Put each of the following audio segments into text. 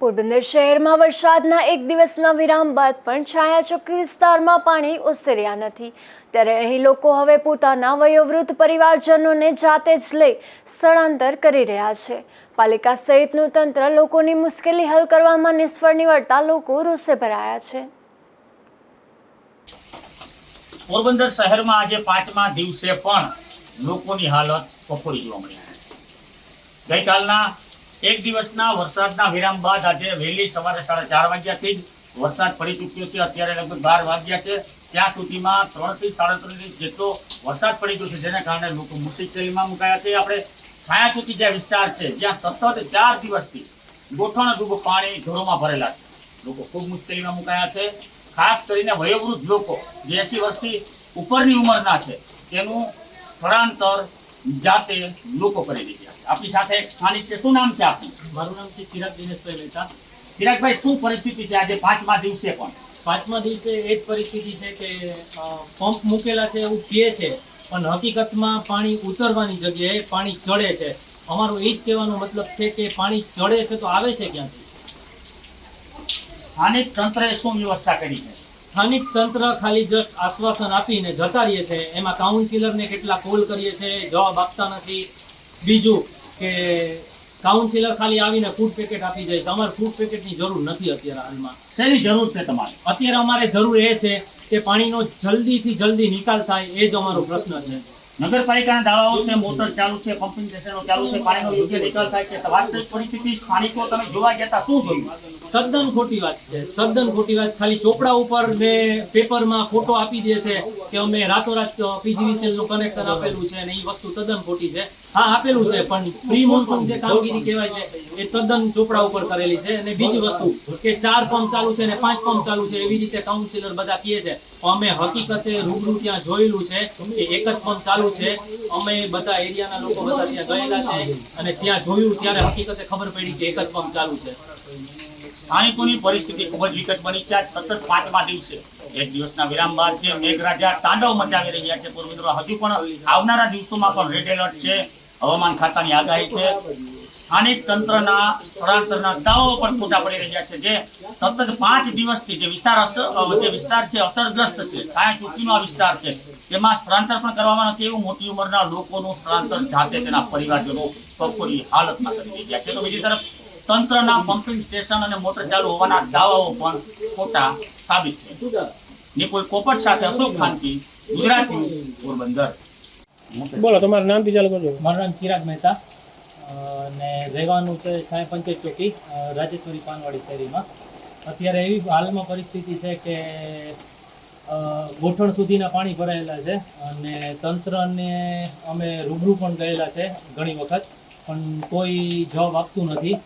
પોરબંદર શહેરમાં વરસાદના એક દિવસના વિરામ બાદ પણ છાયાચોકી વિસ્તારમાં પાણી ઓસર્યા નથી. ત્યારે અહીં લોકો હવે પોતાના વયોવૃદ્ધ પરિવારજનોને જાતે જ લઈ સ્થળાંતર કરી રહ્યા છે. પાલિકા સહિતનું તંત્ર લોકોની મુશ્કેલી હલ કરવામાં નિષ્ફળ નીવડતા લોકો રોષે ભરાયા છે. પોરબંદર શહેરમાં આજે પાંચમા દિવસે પણ લોકોની હાલત કફોડી જોવા મળી. ગઈકાલના એક દિવસના વરસાદના વિરામ બાદ આજે વહેલી સવારે સાડા ચાર વાગ્યાથી જ વરસાદ પડી ચૂક્યો છે. અત્યારે લગભગ બાર વાગ્યા છે. ત્યાં સુધીમાં ત્રણથી સાડા ત્રણ ઇંચ જેટલો વરસાદ પડી ગયો છે, જેના કારણે લોકો મુશ્કેલીમાં મુકાયા છે. આપણે છાયાચૂકી જે વિસ્તાર છે, જ્યાં સતત ચાર દિવસથી ગોઠણ ડૂબ પાણી ઘરોમાં ભરેલા છે. લોકો ખૂબ મુશ્કેલીમાં મુકાયા છે. ખાસ કરીને વયોવૃદ્ધ લોકો જે એસી વર્ષથી ઉપરની ઉંમરના છે. તેનું સ્થળાંતર જાતે લોકો કરી રહ્યા આપણી સાથે એક સ્થાનિક છે. શું નામ છે આપનું? મારું નામ છે ચિરાગ દિનેશભાઈ મહેતા. ચિરાગભાઈ શું પરિસ્થિતિ છે આજે પાંચમા દિવસે પણ? પાંચમા દિવસે એ જ પરિસ્થિતિ છે કે પંપ મૂકેલા છે એવું કહે છે પણ હકીકતમાં પાણી ઉતરવાની જગ્યાએ પાણી ચડે છે. અમારો એ જ કહેવાનો મતલબ છે કે પાણી ચડે છે તો આવે છે ક્યાંથી? સ્થાનિક તંત્રએ શું વ્યવસ્થા કરી છે? સ્થાનિક તંત્ર ખાલી જસ્ટ આશ્વાસન આપીને જતા રહીએ છે. એમાં કાઉન્સિલરને કેટલા કોલ કરીએ છે જવાબ આપતા નથી. બીજું કે કાઉન્સિલર ખાલી આવીને ફૂડ પેકેટ આપી જાય છે. અમારે ફૂડ પેકેટની જરૂર નથી અત્યારે હાલમાં. શેની જરૂર છે તમારે? અત્યારે અમારે જરૂર એ છે કે પાણીનો જલ્દીથી જલ્દી નિકાલ થાય એ જ અમારો પ્રશ્ન છે. નગરપાલિકાના દાવાઓ છે, મોટર ચાલુ છે પંપિંગ છે, પાણીનો યોગ્ય નિકાલ થાય છે. વાસ્તવિક પરિસ્થિતિ, સ્થાનિકો તમે જોવા ગયા શું જોયું? તદ્દન ખોટી વાત છે. તદ્દન ખોટી વાત. ખાલી ચોપડા ઉપર ને પેપરમાં ફોટો આપી દે છે કે અમે રાતોરાત પીજીવીસીએલ કનેક્શન આપેલું છે અને એ વસ્તુ તદ્દન ખોટી છે. હા, આપેલું છે, પણ પ્રી મોન્સૂન જે કામગીરી કહેવાય છે, એ તદ્દન ચોપડા ઉપર કરેલી છે. અને બીજી વસ્તુ, કે ચાર પંપ ચાલુ છે અને પાંચ પંપ ચાલુ છે, એવી રીતે કાઉન્સિલર બધા કહે છે, અમે હકીકતે રૂબરૂ ત્યાં જોયેલું છે કે એક જ પંપ ચાલુ છે. અમે બધા એરિયાના લોકો બધા ત્યાં ગયેલા છે અને ત્યાં જોયું ત્યારે હકીકતે ખબર પડી કે એક જ પંપ ચાલુ છે. સ્થાનિકોની પરિસ્થિતિ ખૂબ જ વિકટ બની છે. સતત પાંચમા દિવસે, એક દિવસના વિરામ બાદ જે મેઘરાજા તાંડવ મચાવી રહ્યા છે પોરબંદરમાં હજુ પણ આવનારા દિવસોમાં પણ રેડ એલર્ટ છે. હવામાન ખાતાની આગાહી છે. સ્થાનિક તંત્રના સ્થળાંતરના દાવો પણ ખોટા પડી રહ્યા છે. જે સતત પાંચ દિવસથી જે વિસ્તાર જે વિસ્તાર છે અસરગ્રસ્ત છે. છાયા ચૂંટણીનો આ વિસ્તાર છે. તેમાં સ્થળાંતર પણ કરવામાં નથી એવું મોટી ઉંમરના લોકોનું સ્થળાંતર જાતે તેના પરિવારજનો કફોડી હાલતમાં કરી રહ્યા છે. તો બીજી તરફ તંત્રના પમ્પિંગ સ્ટેશન અને મોટર ચાલુ હોવાના દાવાઓ પણ ખોટા સાબિત છે. નિપુલ કોપટ સાથે અશોક ખાનકી ગુજરાતી પોરબંદર. બોલો તમારું નામથી ચાલુ કરજો મારું નામ ચિરાગ મહેતા. અને રહેવાનું છે છાયા પંચાયત ચોકી રાજેશ્વરી પાનવાડી શેરીમાં. અત્યારે એવી હાલમાં પરિસ્થિતિ છે કે ગોઠણ સુધીના પાણી ભરાયેલા છે અને તંત્રને અમે રૂબરૂ પણ ગયેલા છે ઘણી વખત, પણ કોઈ જવાબ આપતું નથી.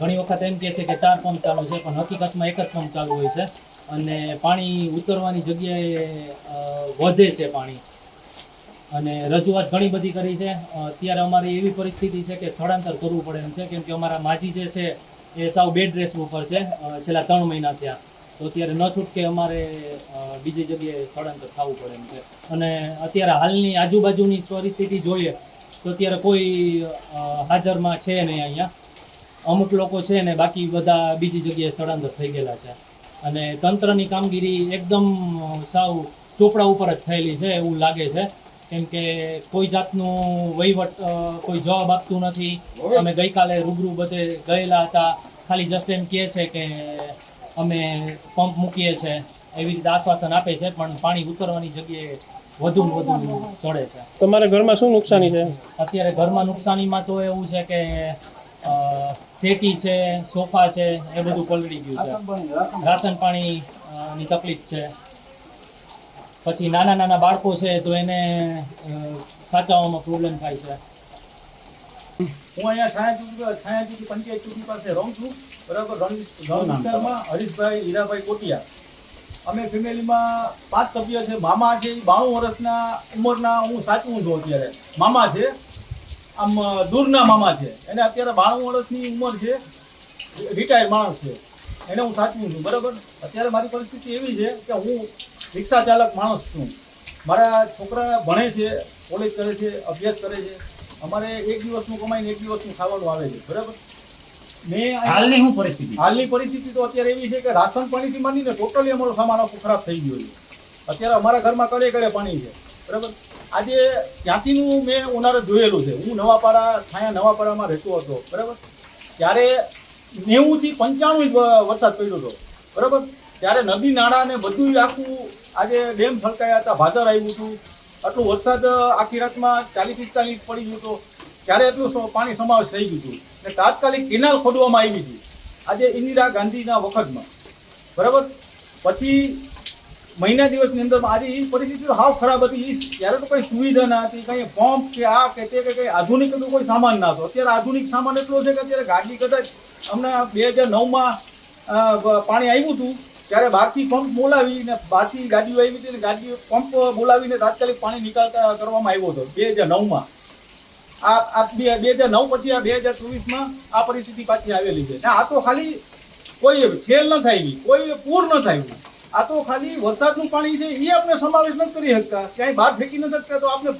ઘણી વખત એમ કહે છે કે ચાર પંપ ચાલુ છે, પણ હકીકતમાં એક જ પંપ ચાલુ હોય છે. અને પાણી ઉતરવાની જગ્યાએ વધે છે પાણી. અને રજૂઆત ઘણી બધી કરી છે. અત્યારે અમારી એવી પરિસ્થિતિ છે કે સ્થળાંતર કરવું પડે એમ છે, કેમ કે અમારા માજી જે છે, એ સાવ બેડ રેસ્ટ ઉપર છે. છેલ્લા ત્રણ મહિના થયા. તો અત્યારે ન છૂટકે અમારે બીજી જગ્યાએ સ્થળાંતર થવું પડે એમ છે. અને અત્યારે હાલની આજુબાજુની પરિસ્થિતિ જોઈએ, તો અત્યારે કોઈ હાજરમાં છે નહીં અહીંયા. અમુક લોકો છે ને બાકી બધા બીજી જગ્યાએ સ્થળાંતર થઈ ગયેલા છે. અને તંત્રની કામગીરી એકદમ સાવ ચોપડા ઉપર જ થયેલી છે એવું લાગે છે. કેમ કે કોઈ જાતનું વહીવટ કોઈ જવાબ આપતું નથી. અમે ગઈકાલે રૂબરૂ બધે ગયેલા હતા. ખાલી જસ્ટ એમ કહે છે કે અમે પંપ મૂકીએ છે. એવી રીતે આશ્વાસન આપે છે પણ પાણી ઉતરવાની જગ્યાએ વધુ ને વધુ ચડે છે. તમારા ઘરમાં શું નુકસાની છે? અત્યારે ઘરમાં નુકસાનીમાં તો એવું છે કે શેટી છે સોફા છે એ બધું પલળી ગયું છે. રાશન પાણી ની તકલીફ છે. પછી નાના નાના બાળકો છે તો એને સાચવવામાં પ્રોબ્લેમ થાય છે. હું અહીંયા છાયાચૂંટી છાયાચૂંટી પંચાયત ચૂંટણી પાસે રહું છું. બરાબર રણ વિસ્તારમાં હરીશભાઈ હીરાભાઈ કોટિયા. અમે ફેમિલીમાં પાંચ સભ્ય છે. મામા છે એ બાણું વર્ષના ઉંમરના હું સાચવું છું અત્યારે. મામા છે આમ દૂરના મામા છે. એને અત્યારે બાણું વર્ષની ઉંમર છે. રિટાયર માણસ છે. એને હું સાચવું છું. બરાબર? અત્યારે મારી પરિસ્થિતિ એવી છે કે હું રિક્ષા ચાલક માણસ છું. મારા છોકરા ભણે છે કોલેજ કરે છે અભ્યાસ કરે છે. અમારે એક દિવસનું કમાઈને એક દિવસનું ખાવાનું આવે છે. બરાબર? મેં હાલની શું પરિસ્થિતિ? હાલની પરિસ્થિતિ તો અત્યારે એવી છે કે રાશન પાણીથી માંડીને ટોટલી અમારો સામાન આખો ખરાબ થઈ ગયો છે. અત્યારે અમારા ઘરમાં કડે કડે પાણી છે. બરાબર? આજે ત્યાંથીનું મેં ઉનાળે જોયેલું છે. હું નવાપાડા છાયા નવાપાડામાં રહેતો હતો. બરાબર? ત્યારે નેવુંથી પંચાણું વરસાદ પડ્યો હતો. બરાબર? ત્યારે નદી, નાળા ને બધું આખું આજે ડેમ ફલકાયા હતા, ભાદર આવ્યું હતું. આટલું વરસાદ આખી રાતમાં ચાલીસ પિસ્તાલીસ પડી ગયું હતું. ત્યારે એટલું પાણી સમાવેશ થઈ ગયું હતું. ને તાત્કાલિક કેનાલ ખોદવામાં આવી હતી. આજે ઇન્દિરા ગાંધીના વખતમાં. બરાબર? પછી મહિના દિવસની અંદર આજે એ પરિસ્થિતિ હાવ ખરાબ હતી. એ ત્યારે તો કંઈ સુવિધા ના હતી, કંઈ પંપ કે આ કે તે કે કંઈ આધુનિક કોઈ સામાન ના હતો. અત્યારે આધુનિક સામાન એટલો છે કે અત્યારે ગાડી કદાચ હમણાં બે હજાર નવમાં પાણી આવ્યું હતું. ત્યારે બહારથી પંપ બોલાવીને બહારથી ગાડીઓ આવી હતી ને ગાડી પંપ બોલાવીને તાત્કાલિક પાણી નિકાલ કરવામાં આવ્યો હતો, બે હજાર નવમાં. આ આ બે બે હજાર નવ પછી આ બે હજાર ચોવીસમાં આ પરિસ્થિતિ પાછી આવેલી છે. આ તો ખાલી કોઈ છેલ ન થાય કોઈ પૂર ન થાય આ તો ખાલી વરસાદનું પાણી છે એ આપણે સમાવેશ નથી કરી શકતા. ક્યાંય બહાર ફેંકી ન શકતા, તો આપણે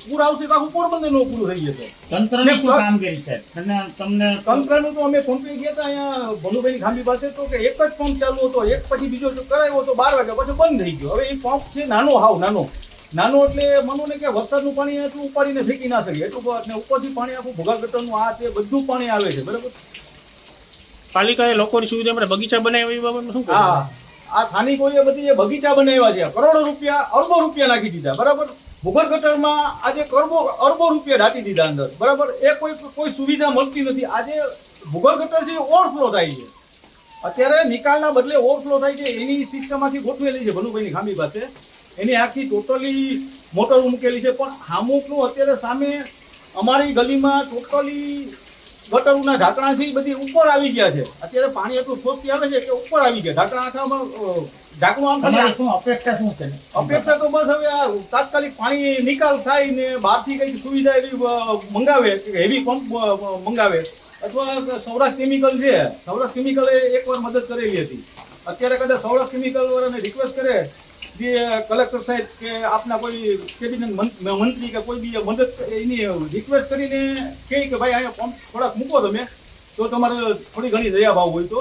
પૂર આવશે તો આખું નો પૂરું થઈ જશે? તંત્રની શું કામગીરી છે તમને તમને તંત્રનું તો અમે પંપે ગયા હતા અહીંયા ભનુભાઈની ખાંભી પાસે તો કે એક જ પંપ ચાલુ હતો એક પછી બીજો જો કરાયો તો બાર વાગ્યા પછી બંધ થઈ ગયો. હવે એ પંપ છે નાનો હાવ નાનો. નાનો એટલે માનો ને કે વરસાદનું પાણી એટલું ઉપાડીને ફેંકી ના શકીએ. એટલું અને ઉપરથી પાણી આખું ભૂગા ગટરનું આ તે બધું પાણી આવે છે બરાબર? પાલિકાએ લોકોની સુવિધા માટે બગીચા બનાવ્યા એ બાબતમાં શું હા. સ્થાનિકો આ સ્થાનિકોએ બધી જે બગીચા બનાવ્યા છે. કરોડો રૂપિયા અરબો રૂપિયા નાખી દીધા બરાબર? ભૂગર્ભ ગટરમાં આજે કરબો અરબો રૂપિયા દાટી દીધા અંદર. બરાબર? એ કોઈ કોઈ સુવિધા મળતી નથી. આજે ભૂગર ગટર છે ઓવરફ્લો થાય છે. અત્યારે નિકાલના બદલે ઓવરફ્લો થાય છે. એની સિસ્ટમમાંથી ગોઠવેલી છે ભનુભાઈની ખામી પાસે. એની આખી ટોટલી મોટર મૂકેલી છે. પણ હામુકનું અત્યારે સામે અમારી ગલીમાં ટોટલી ગટરોના ઢાંકણાથી બધી ઉપર આવી ગયા છે. અત્યારે પાણી એટલું ફોર્સથી આવે છે કે ઉપર આવી ગયા. ઢાંકણા આખામાં ઢાંકણું આમ તમારી શું અપેક્ષા શું છે? અપેક્ષા તો બસ હવે આ તાત્કાલિક પાણી નિકાલ થાય ને બહારથી કઈ સુવિધા એવી મંગાવે હેવી પંપ મંગાવે. અથવા સૌરાષ્ટ્ર કેમિકલ છે. સૌરાષ્ટ્ર કેમિકલે એકવાર મદદ કરેલી હતી. અત્યારે કદાચ સૌરાષ્ટ્ર કેમિકલ વાળાને રિક્વેસ્ટ કરે જે કલેક્ટર સાહેબ કે આપના કોઈ કેબિનેટ મંત્રી કે કોઈ બી મદદ એની રિક્વેસ્ટ કરીને કહે કે ભાઈ અહીંયા ફોર્મ થોડાક મૂકો તમે, તો તમારે થોડી ઘણી દયા ભાવ હોય તો.